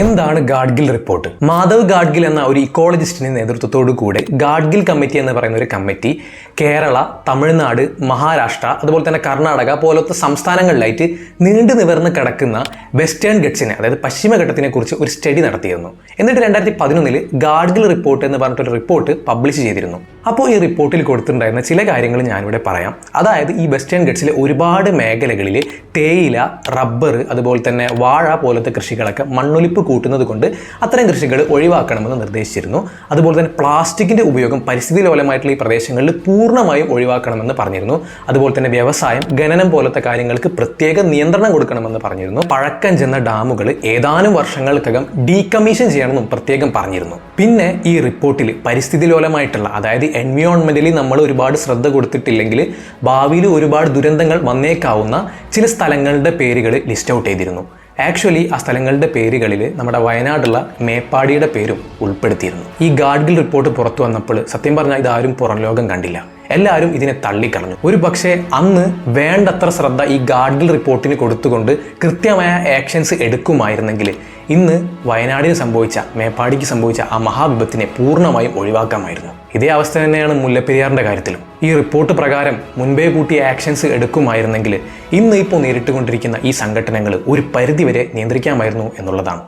എന്താണ് ഗാഡ്ഗിൽ റിപ്പോർട്ട്? മാധവ് ഗാഡ്ഗിൽ എന്ന ഒരു ഇക്കോളജിസ്റ്റിന്റെ നേതൃത്വത്തോടു കൂടെ ഗാഡ്ഗിൽ കമ്മിറ്റി എന്ന് പറയുന്ന ഒരു കമ്മിറ്റി കേരള തമിഴ്നാട് മഹാരാഷ്ട്ര അതുപോലെ തന്നെ കർണാടക പോലത്തെ സംസ്ഥാനങ്ങളിലായിട്ട് നീണ്ടു നിവർന്ന് കിടക്കുന്ന വെസ്റ്റേൺ ഗട്ട്സിനെ അതായത് പശ്ചിമഘട്ടത്തിനെ കുറിച്ച് ഒരു സ്റ്റഡി നടത്തിയിരുന്നു. എന്നിട്ട് രണ്ടായിരത്തി പതിനൊന്നിൽ ഗാഡ്ഗിൽ റിപ്പോർട്ട് എന്ന് പറഞ്ഞിട്ടൊരു റിപ്പോർട്ട് പബ്ലിഷ് ചെയ്തിരുന്നു. അപ്പോൾ ഈ റിപ്പോർട്ടിൽ കൊടുത്തിട്ടുണ്ടായിരുന്ന ചില കാര്യങ്ങൾ ഞാനിവിടെ പറയാം. അതായത് ഈ വെസ്റ്റേൺ ഗട്ട്സിലെ ഒരുപാട് മേഖലകളിൽ തേയില റബ്ബർ അതുപോലെ തന്നെ വാഴ പോലത്തെ കൃഷികളൊക്കെ മണ്ണൊലിപ്പ് കൂട്ടുന്നത് കൊണ്ട് അത്തരം കൃഷികൾ ഒഴിവാക്കണമെന്ന് നിർദ്ദേശിച്ചിരുന്നു. അതുപോലെ തന്നെ പ്ലാസ്റ്റിക്കിന്റെ ഉപയോഗം പരിസ്ഥിതി ലോലമായിട്ടുള്ള ഈ പ്രദേശങ്ങളിൽ പൂർണമായും ഒഴിവാക്കണമെന്ന് പറഞ്ഞിരുന്നു. അതുപോലെ തന്നെ വ്യവസായം ഖനനം പോലത്തെ കാര്യങ്ങൾക്ക് പ്രത്യേക നിയന്ത്രണം കൊടുക്കണമെന്ന് പറഞ്ഞിരുന്നു. പഴക്കം ചെന്ന ഡാമുകൾ ഏതാനും വർഷങ്ങൾക്കകം ഡീകമ്മീഷൻ ചെയ്യണമെന്നും പ്രത്യേകം പറഞ്ഞിരുന്നു. പിന്നെ ഈ റിപ്പോർട്ടിൽ പരിസ്ഥിതി ലോലമായിട്ടുള്ള അതായത് എൻവിയോൺമെന്റിൽ നമ്മൾ ഒരുപാട് ശ്രദ്ധ കൊടുത്തിട്ടില്ലെങ്കിൽ ഭാവിയിൽ ഒരുപാട് ദുരന്തങ്ങൾ വന്നേക്കാവുന്ന ചില സ്ഥലങ്ങളുടെ പേരുകൾ ലിസ്റ്റ് ഔട്ട് ചെയ്തിരുന്നു. ആക്ച്വലി ആ സ്ഥലങ്ങളുടെ പേരുകളിൽ നമ്മുടെ വയനാടുള്ള മേപ്പാടിയുടെ പേരും ഉൾപ്പെടുത്തിയിരുന്നു. ഈ ഗാഡ്ഗിൽ റിപ്പോർട്ട് പുറത്തു വന്നപ്പോൾ സത്യം പറഞ്ഞാൽ ഇതാരും പുറം ലോകം കണ്ടില്ല. എല്ലാവരും ഇതിനെ തള്ളിക്കളഞ്ഞു. ഒരു പക്ഷേ അന്ന് വേണ്ടത്ര ശ്രദ്ധ ഈ ഗാഡ്ഗിൽ റിപ്പോർട്ടിന് കൊടുത്തുകൊണ്ട് കൃത്യമായ ആക്ഷൻസ് എടുക്കുമായിരുന്നെങ്കിൽ ഇന്ന് വയനാടിന് സംഭവിച്ച മേപ്പാടിക്ക് സംഭവിച്ച ആ മഹാവിപത്തിനെ പൂർണമായും ഒഴിവാക്കാമായിരുന്നു. ഇതേ അവസ്ഥ തന്നെയാണ് മുല്ലപ്പെരിയാറിന്റെ കാര്യത്തിലും. ഈ റിപ്പോർട്ട് പ്രകാരം മുൻപേ കൂട്ടി ആക്ഷൻസ് എടുക്കുമായിരുന്നെങ്കിൽ ഇന്ന് ഇപ്പോൾ നേരിട്ടുകൊണ്ടിരിക്കുന്ന ഈ സംഘടനകൾ ഒരു പരിധിവരെ നിയന്ത്രിക്കാമായിരുന്നു എന്നുള്ളതാണ്.